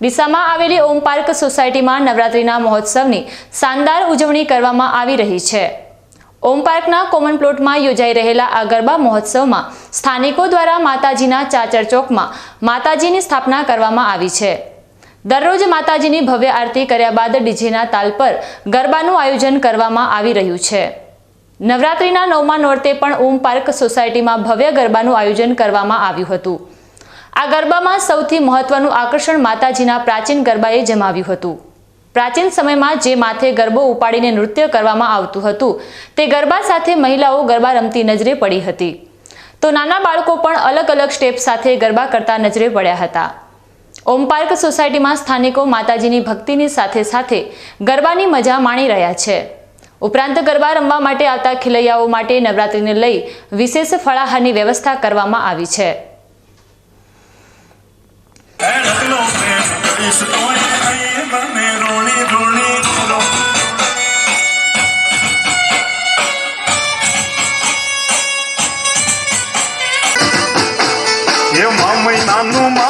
ડીસામાં આવેલી ઓમ પાર્ક સોસાયટીમાં નવરાત્રિના મહોત્સવની શાનદાર ઉજવણી કરવામાં આવી રહી છે. ઓમ પાર્કના કોમન પ્લોટમાં યોજાઈ રહેલા આ ગરબા મહોત્સવમાં સ્થાનિકો દ્વારા માતાજીના ચાચર ચોકમાં માતાજીની સ્થાપના કરવામાં આવી છે. દરરોજ માતાજીની ભવ્ય આરતી કર્યા બાદ ડીજેના તાલ પર ગરબાનું આયોજન કરવામાં આવી રહ્યું છે. નવરાત્રીના નવમા નોરતે પણ ઓમ પાર્ક સોસાયટીમાં ભવ્ય ગરબાનું આયોજન કરવામાં આવ્યું હતું. આ ગરબામાં સૌથી મહત્વનું આકર્ષણ માતાજીના પ્રાચીન ગરબાએ જમાવ્યું હતું. પ્રાચીન સમયમાં જે માથે ગરબો ઉપાડીને નૃત્ય કરવામાં આવતું હતું, તે ગરબા સાથે મહિલાઓ ગરબા રમતી નજરે પડી હતી. તો નાના બાળકો પણ અલગ અલગ સ્ટેપ સાથે ગરબા કરતા નજરે પડ્યા હતા. ઓમ પાર્ક સોસાયટીમાં સ્થાનિકો માતાજીની ભક્તિની સાથે સાથે ગરબાની મજા માણી રહ્યા છે. ઉપરાંત ગરબા રમવા માટે આવતા ખેલૈયાઓ માટે નવરાત્રિને લઈ વિશેષ ફળાહારની વ્યવસ્થા કરવામાં આવી છે. કરીશ તોય અહીં બને રોણી રોણી એ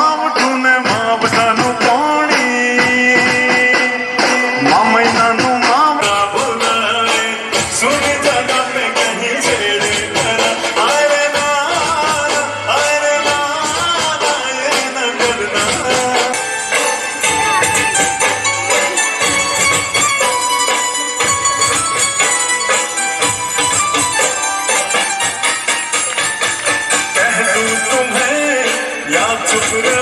to the